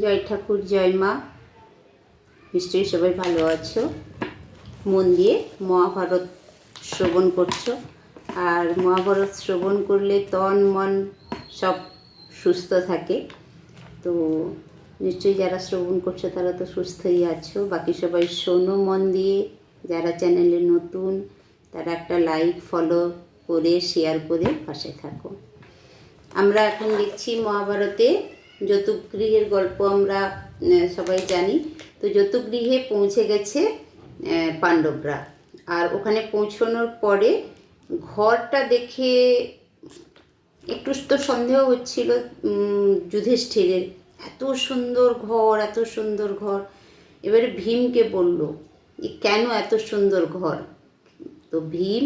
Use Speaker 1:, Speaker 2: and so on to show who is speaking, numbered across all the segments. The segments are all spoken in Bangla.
Speaker 1: জয় ঠাকুর, জয় মা। নিশ্চয়ই সবাই ভালো আছো। মন দিয়ে মহাভারত শ্রবণ করছ। আর মহাভারত শ্রবণ করলে তন, মন সব সুস্থ থাকে। তো নিশ্চয়ই যারা শ্রবণ করছ তারা তো সুস্থই আছো। বাকি সবাই শোনো মন দিয়ে। যারা চ্যানেলে নতুন, তারা একটা লাইক, ফলো করে, শেয়ার করে পাশে থাকো। আমরা এখন দেখছি মহাভারতে যতুগৃহের গল্প আমরা সবাই জানি। তো যতুগৃহে পৌঁছে গেছে পাণ্ডবরা। আর ওখানে পৌঁছানোর পরে ঘরটা দেখে একটু তো সন্দেহ হচ্ছিল যুধিষ্ঠিরের। এত সুন্দর ঘর, এত সুন্দর ঘর। এবারে ভীমকে বলল, "এ, কেন এত সুন্দর ঘর? তো ভীম,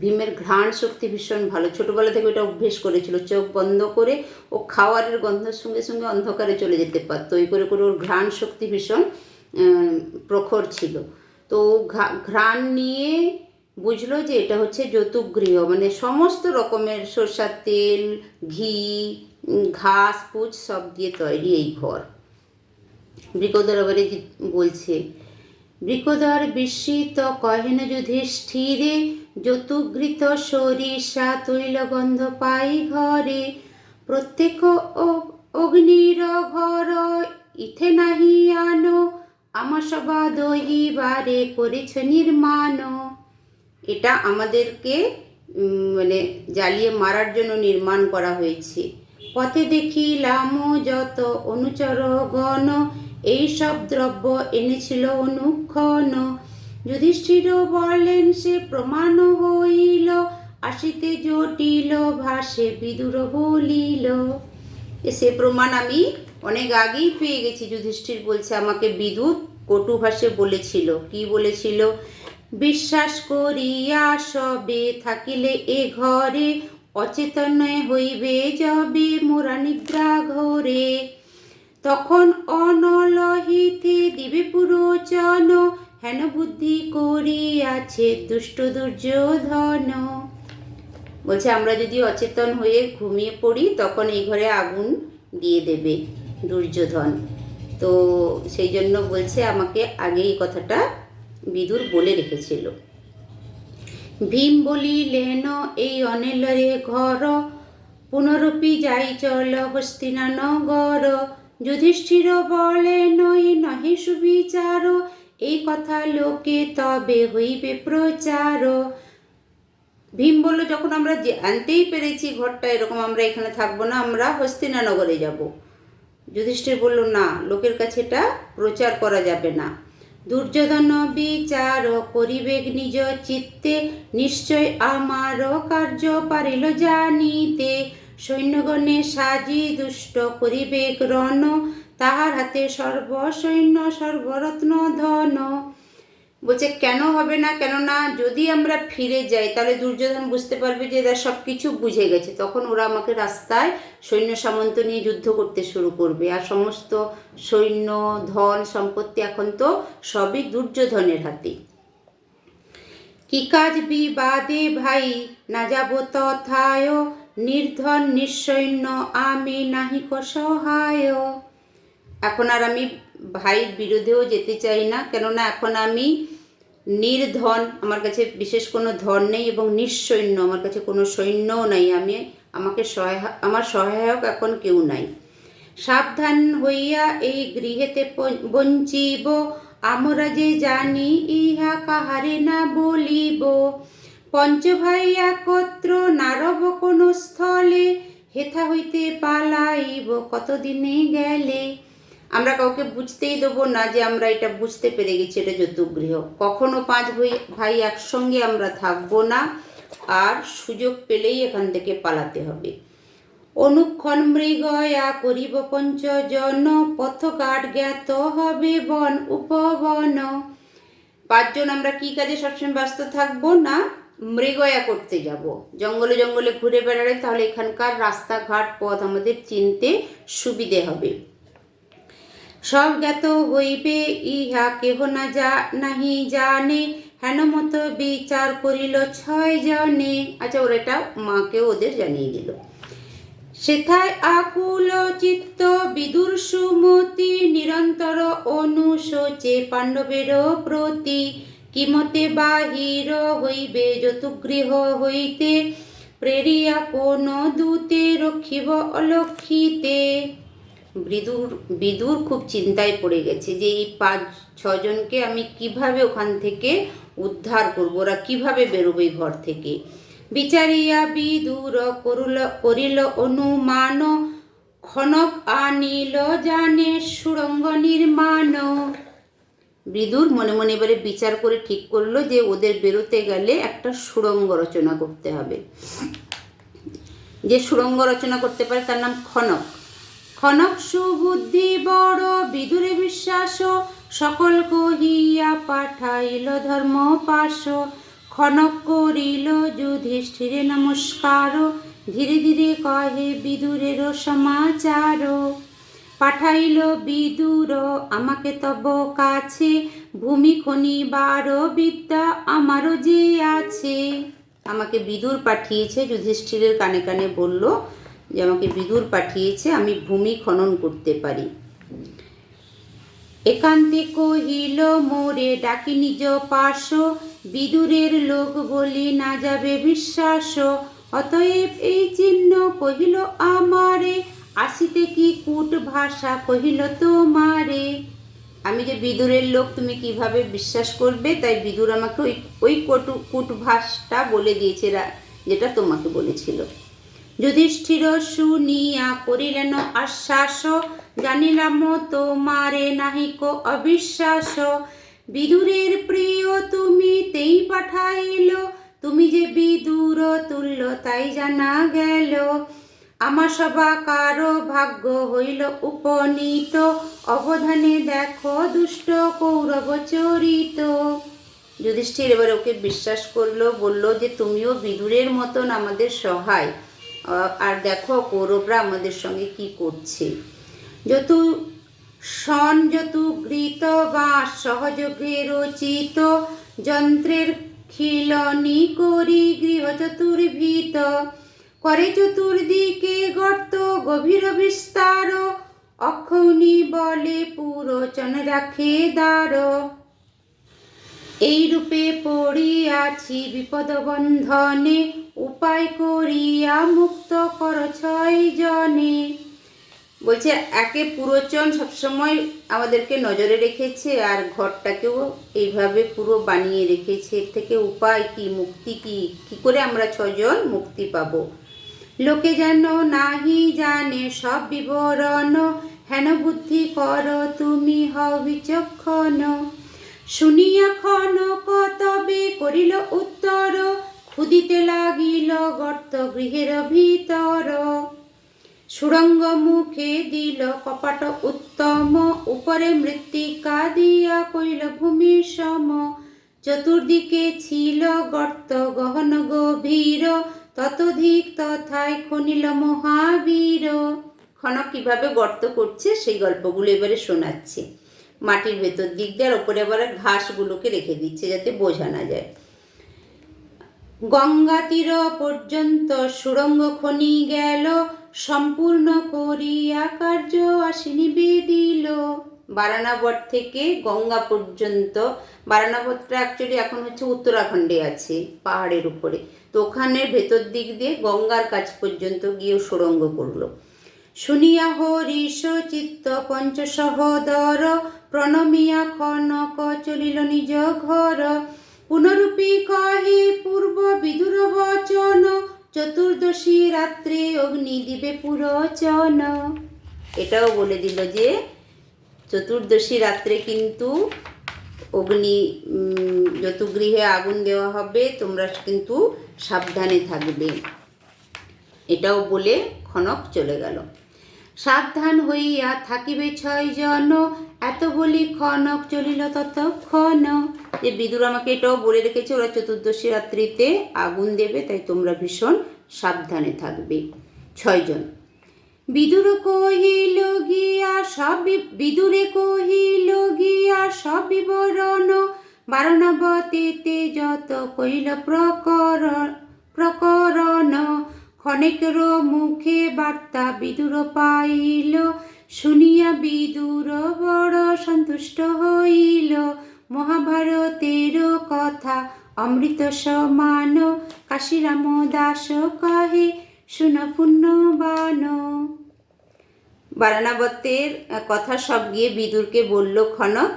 Speaker 1: ভীমের ঘ্রাণ শক্তি ভীষণ ভালো। ছোটোবেলা থেকে ওটা অভ্যেস করেছিল। চোখ বন্ধ করে ও খাওয়ারের গন্ধের সঙ্গে সঙ্গে অন্ধকারে চলে যেতে পারতো। ওই করে করে ওর ঘ্রাণ শক্তি ভীষণ প্রখর ছিল। তো ঘ্রাণ নিয়ে বুঝলো যে এটা হচ্ছে যতুগৃহ। মানে সমস্ত রকমের সরষার তেল, ঘি ঘাস, পুচ সব দিয়ে তৈরি এই ঘর। বৃকোদর এবারে বলছে বৃকোদর বিস্মিত কহেন যুধিষ্ঠিরে, যতুগৃত সরিষা তৈলগন্ধ পাই ঘরে। প্রত্যেক অগ্নির ঘর ইথে নাহি আনো আমা সবা দহিবারে করেছ নির্মাণ। এটা আমাদেরকে মানে জ্বালিয়ে মারার জন্য নির্মাণ করা হয়েছে। পথে দেখিলাম যত অনুচর গণ এইসব দ্রব্য এনেছিল অনুক্ষণ। যুধিষ্ঠির বলেন, সে প্রমাণ হইল, আসিতে জটিল ভাষে বিদুর বলিল। সে প্রমাণ আমি অনেক আগেই পেয়ে গেছি, যুধিষ্ঠির বলছে। আমাকে বিদুর কটু ভাষে বলেছিল। কি বলেছিল? বিশ্বাস করিয়া সবে থাকিলে এ ঘরে অচেতন হইবে যবে মোরা নিদ্রা ঘরে। তখন অনলহিতে দিবে পুরোচন, হেন বুদ্ধি করিয়াছে দুষ্ট দুর্যোধন। বলছে, আমরা যদি অচেতন হয়ে ঘুমিয়ে পড়ি, তখন এই ঘরে আগুন দিয়ে দেবে দুর্যোধন। তো সেই জন্য বলছে, আমাকে আগে এই কথাটা বিদুর বলে রেখেছিল। ভীম বলিলেন এই অনিলরে ঘর। পুনরূপি যাই চল হস্তিনা নগর যুধিষ্ঠির বলেন এই নহে সুবিচার। এই কথা লোকে তবে হইবে প্রচার। ভীম বলল যখন আমরা জানতেই পেরেছি ঘরটা, এরকম আমরা এখানে থাকব না, আমরা হস্তিনানগরে যাব। যুধিষ্ঠির বলল, না, লোকের কাছে এটা প্রচার করা যাবে না। দুর্যোধন বিচার করিবে নিজ চিত্তে। নিশ্চয় আমার কার্য পারিল জানিতে। সৈন্যগণে সাজি দুষ্ট করিবে রণ তাহার হাতে সর্বসৈন্য সর্বরত্ন ধন বলছে, কেন হবে না? কেননা যদি আমরা ফিরে যাই, তাহলে দুর্যোধন বুঝতে পারবে যে এরা সব কিছু বুঝে গেছে। তখন ওরা আমাকে রাস্তায় সৈন্য সামন্ত নিয়ে যুদ্ধ করতে শুরু করবে। আর সমস্ত সৈন্য, ধন, সম্পত্তি এখন তো সবই দুর্যোধনের হাতে। কি কাজ বিবাদে ভাই? না যাব তথায়। নির্ধন, নিঃসৈন্য, আমি নাহি সহায়। এখন আর আমি ভাইয়ের বিরোধেও যেতে চাই না। কেননা এখন আমি নির্ধন, আমার কাছে বিশেষ কোনো ধন নেই এবং নিঃসৈন্য, আমার কাছে কোনো সৈন্যও নাই। আমি আমাকে সহায়, আমার সহায়ক এখন কেউ নাই। সাবধান হইয়া এই গৃহেতে বঞ্চিব, আমরা যে জানি ইহা কাহারে না বলিব। পঞ্চভাই একত্র নারব কোনো স্থলে, হেথা হইতে পালাইব, কতদিনে গেলে? আমরা কাউকে বুঝতেই দেবো না যে আমরা এটা বুঝতে পেরে গেছি, এটা যতুগৃহ কখনো পাঁচ ভাই ভাই একসঙ্গে আমরা থাকব না, আর সুযোগ পেলেই এখান থেকে পালাতে হবে। অনুক্ষণ মৃগয়া করিব পঞ্চজন পথঘাট জ্ঞাত হবে বন উপবন। পাঁচজন আমরা কি কাজে সবসময় ব্যস্ত থাকব না, মৃগয়া করতে যাব। জঙ্গলে জঙ্গলে ঘুরে বেড়ালে তাহলে এখানকার রাস্তাঘাট, পথ আমাদের চিনতে সুবিধে হবে। সব জ্ঞাত হইবে, ইহা কেহ না যা নাহি জানে। হেন মতো বিচার করিল ছয় জনে। আচ্ছা ওরা এটা মাকে ওদের জানিয়ে দিল। সেথায় আকুল চিত্ত বিদুর সুম নিরন্তর অনুশোচে পাণ্ডবের প্রতি। কিমতে বাহির হইবে যতুগৃহ হইতে। প্রেরিয়া কোন দূতে রক্ষিব অলক্ষিতে। বিদুর বিদুর খুব চিন্তায় পড়ে গেছে যে এই পাঁচ, ছজনকে আমি কীভাবে ওখান থেকে উদ্ধার করব? ওরা কীভাবে বেরোবে ঘর থেকে? বিচারিয়া বিদুর করুল, করিল অনুমান খনক আনিল জানে সুরঙ্গ নির্মাণ। বিদুর মনে মনে এবারে বিচার করে ঠিক করল যে ওদের বেরোতে গেলে একটা সুড়ঙ্গ রচনা করতে হবে। যে সুড়ঙ্গ রচনা করতে পারে তার নাম খনক খনক সুবুদ্ধি বড়, বিদুরে বিশ্বাস, সকল কহিয়া পাঠাইল ধর্ম পাশ। খনক করিল যুধিষ্ঠিরে নমস্কার, ধীরে ধীরে কহে বিদুরের সমাচার। পাঠাইল বিদুর, আমাকে তব কাছে, ভূমি খনিবার বিদ্যা আমারও যে আছে। আমাকে বিদুর পাঠিয়েছে, যুধিষ্ঠিরের কানে কানে বলল যে আমাকে বিদুর পাঠিয়েছে, আমি ভূমি খনন করতে পারি। একান্তে কহিল, মোরে ডাকি নিজ পাশ বিদুরের লোক বলি না যাবে বিশ্বাস। অতএব এই চিহ্ন কহিল, আমারে, আসিতে কি কূট ভাষা কহিল তোমারে? আমি যে বিদুরের লোক, তুমি কীভাবে বিশ্বাস করবে? তাই বিদুর আমাকে ওই ওই কটু কূটভাসটা বলে দিয়েছে যেটা তোমাকে বলেছিল। যুধিষ্ঠির শুনিয়া করিলেন আশ্বাস, জানিলাম তোমারে নাহিক অবিশ্বাস। বিদুরের প্রিয় তুমি তেই পাঠাইল, তুমি যে বিদুর তুল্য তাই জানা গেল। আমার সবা কারও ভাগ্য হইল উপনীত, অবধানে দেখো দুষ্ট কৌরব চরিত। যুধিষ্ঠির এবার ওকে বিশ্বাস করল, বলল যে তুমিও বিদুরের মতন আমাদের সহায়। আর দেখো কৌরবরা আমাদের সঙ্গে কি করছে। যত সন যত ঘৃত বা সহযোগে রচিত যন্ত্রের খিলনি করি গৃহ চতুর্ভীত। করে চতুর্দিকে গর্ত, গভীর বিস্তার অক্ষৌনি বলে পুরোচন রাখে দ্বার। এই রূপে পড়িয়াছি বিপদ বন্ধনে উপায় করিয়া মুক্ত কর ছয় জনে। বলছে, একে পুরোচন সবসময় আমাদেরকে নজরে রেখেছে আর ঘরটাকেও এইভাবে পুরো বানিয়ে রেখেছে। এর থেকে উপায় কি, মুক্তি কি? কি করে আমরা ছজন মুক্তি পাব? লোকে যেন নাহি জানে সব বিবরণ। হেন বুদ্ধি কর, তুমি হও বিচক্ষণ। শুনিয়া ক্ষণ তবে করিল উত্তর। খুদিতে লাগিল গর্ত গৃহের ভিতর। সুরঙ্গ মুখে দিল কপাট উত্তম, উপরে মৃত্তিকা দিয়া কইল, ভূমি সম। চতুর্দিকে ছিল গর্ত, গহন গভীর, ততধিক তথায় খনিল মহাবীর। খনক কীভাবে গর্ত করছে, সেই গল্পগুলো এবারে শোনাচ্ছে। মাটির ভেতর দিক দিয়ে আর ওপরে আবার ঘাসগুলোকে রেখে দিচ্ছে, যাতে বোঝা না যায়। গঙ্গা তীর পর্যন্ত সুরঙ্গ খনি গেল, সম্পূর্ণ করিয়া কার্য আসিনি বেদিল। বারানাবট থেকে গঙ্গা পর্যন্ত বারানাবটটা অ্যাকচুয়ালি এখন হচ্ছে উত্তরাখণ্ডে আছে, পাহাড়ের উপরে। তো ওখানের ভেতর দিক দিয়ে গঙ্গার কাছ পর্যন্ত গিয়ে সুরঙ্গ করল। শুনিয়া হরিষ চিত্ত পঞ্চ সহোদর, প্রণমিয়া খনক চলিল নিজ ঘর। পুনরূপী কহে পূর্ব বিদুর বচন, চতুর্দশী রাত্রে অগ্নি দিবে পুরোচন। এটাও বলে দিল যে, চতুর্দশী রাত্রে কিন্তু অগ্নি যত গৃহে আগুন দেওয়া হবে, তোমরা কিন্তু সাবধানে থাকবে। এটাও বলে খনক চলে গেল। সাবধান হইয়া থাকিবে ছয় জন এত বলি খনক চলিল ততক্ষণ। যে বিদুর আমাকে এটাও বলে রেখেছে, ওরা চতুর্দশী রাত্রিতে আগুন দেবে, তাই তোমরা ভীষণ সাবধানে থাকবে। ছয়জন বিদুর কহিল, গিয়া সব বিদুরে কহিল, গিয়া সব বিবরণ বারণবতেতে যত কইল প্রকরণ প্রকরণ। ক্ষণিকের মুখে বার্তা বিদুর পাইল, শুনিয়া বিদুর বড় সন্তুষ্ট হইল। মহাভারতের কথা অমৃত সমান, কাশিরাম দাস কহে, শুন পুণ্যবান। বারানাবতের কথা সব গিয়ে বিদুরকে বলল খনক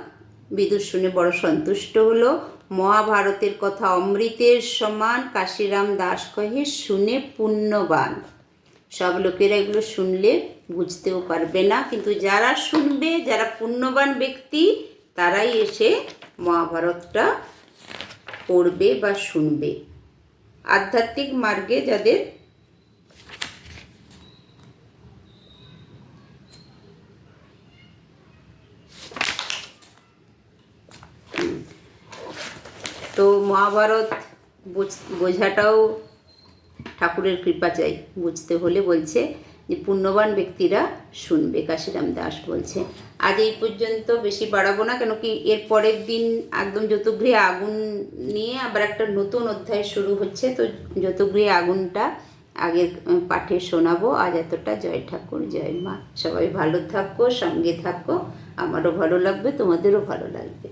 Speaker 1: বিদুর শুনে বড় সন্তুষ্ট হলো। মহাভারতের কথা অমৃতের সমান, কাশিরাম দাস কহে, শুনে পুণ্যবান। সব লোকেরা এগুলো শুনলে বুঝতেও পারবে না, কিন্তু যারা শুনবে, যারা পুণ্যবান ব্যক্তি, তারাই এসে মহাভারতটা পড়বে বা শুনবে। আধ্যাত্মিক মার্গে যাদের তো মহাভারত বুঝ- বোঝাটাও ঠাকুরের কৃপা চাই, বুঝতে হলে বলছে। যে পুণ্যবান ব্যক্তিরা শুনবে কাশিরাম দাস বলছে। আজ এই পর্যন্ত বেশি বাড়াবো না কেন কি এর পরের দিন একদম যতগৃহে আগুন নিয়ে আবার একটা নতুন অধ্যায় শুরু হচ্ছে। তো যতগৃহে আগুনটা আগের পাঠে শোনাবো। আজ এতটা। জয় ঠাকুর, জয় মা। সবাই ভালো থাকো, সঙ্গে থাকো। আমারও ভালো লাগবে, তোমাদেরও ভালো লাগবে।